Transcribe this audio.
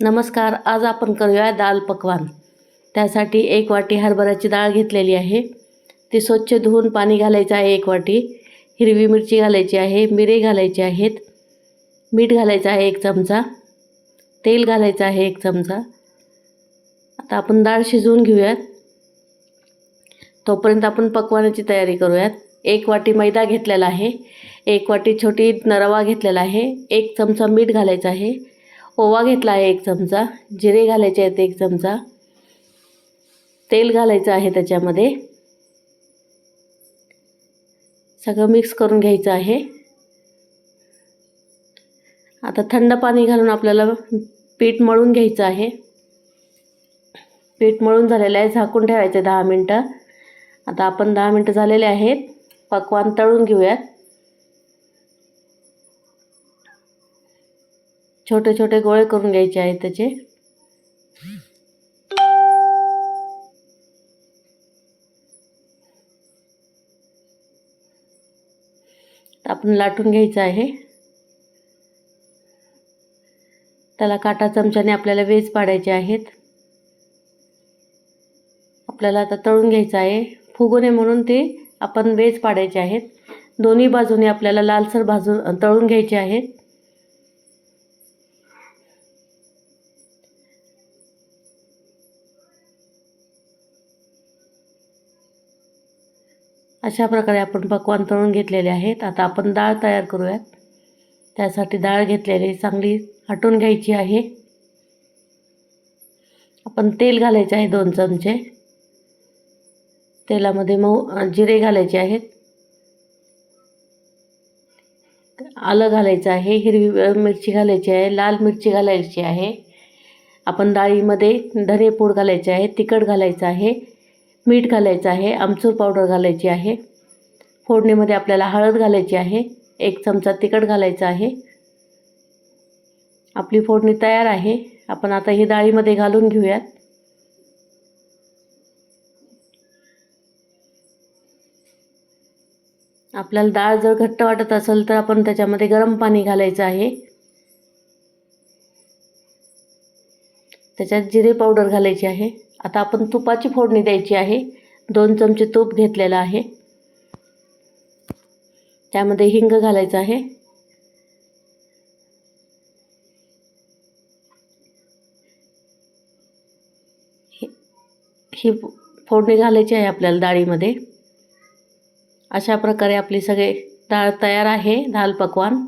नमस्कार आज आपण करूया दाल पकवान. त्यासाठी एक वाटी हरभऱ्याची डाळ घेतलेली आहे. ती स्वच्छ धुवून पाणी घालायचं आहे एक वाटी. हिरवी मिरची घालायची आहे मिरे घालायचे आहेत. मीठ घालायचं आहे एक चमचा. तेल घालायचं आहे एक चमचा. आता आपण डाळ शिजवून घेऊयात. तोपर्यंत आपण पकवानाची तयारी करूयात. एक वाटी मैदा घेतलेला आहे. एक वाटी छोटी रवा घेतलेला आहे. एक चमचा मीठ घालायचं आहे. ओवा घेतला आहे एक चमचा जिरे घालायचे आहेत एक चमचा. तेल घालायचं आहे त्याच्यामध्ये. सगळं मिक्स करून घ्यायचं आहे. आता थंड पाणी घालून आपल्याला पीठ मळून घ्यायचं आहे. पीठ मळून झालेलं आहे झाकून ठेवायचं आहे दहा मिनटं. आता आपण दहा मिनटं झालेले आहेत. पकवान तळून घेऊयात. छोटे छोटे गोळे करून घ्यायचे आहेत त्याचे. आपण लाटून घ्यायचं आहे. त्याला काटा चमच्याने आपल्याला वेज पाडायचे आहेत. आपल्याला आता तळून घ्यायचं आहे. फुगोने म्हणून ते आपण वेज पाडायचे आहेत. दोन्ही बाजूने आपल्याला लालसर भाजून तळून घ्यायचे आहेत. अशा प्रकारे आपण पकवान तळून घेतलेले आहेत. आता आपण डाळ तयार करूयात. त्यासाठी डाळ घेतलेली चांगली हटून घ्यायची आहे. आपण तेल घालायचे आहे दोन चमचे. तेलामध्ये मऊ जिरे घालायचे आहेत. आलं घालायचं आहे. हिरवी मिरची घालायची आहे. लाल मिरची घालायची आहे. आपण डाळीमध्ये धने पूड घालायचे आहे. तिखट घालायचं आहे. मीठ घालायचं आहे आमचूर पावडर घालायची आहे. फोडणीमध्ये आपल्याला हळद घालायची आहे एक चमचा तिखट घालायचं आहे. आपली फोडणी तयार आहे. आपण आता ही डाळीमध्ये घालून घेऊयात. आपल्याला डाळ जर घट्ट वाटत असेल तर आपण त्याच्यामध्ये गरम पाणी घालायचं आहे. त्याच्यात जिरे पावडर घालायची आहे. आता आपण तुपाची फोडणी द्यायची आहे. दोन चमचे तूप घेतलेलं आहे. त्यामध्ये हिंग घालायचं आहे. ही फोडणी घालायची आहे आपल्याला डाळीमध्ये. अशा प्रकारे आपली सगळे डाळ तयार आहे दाल पकवान.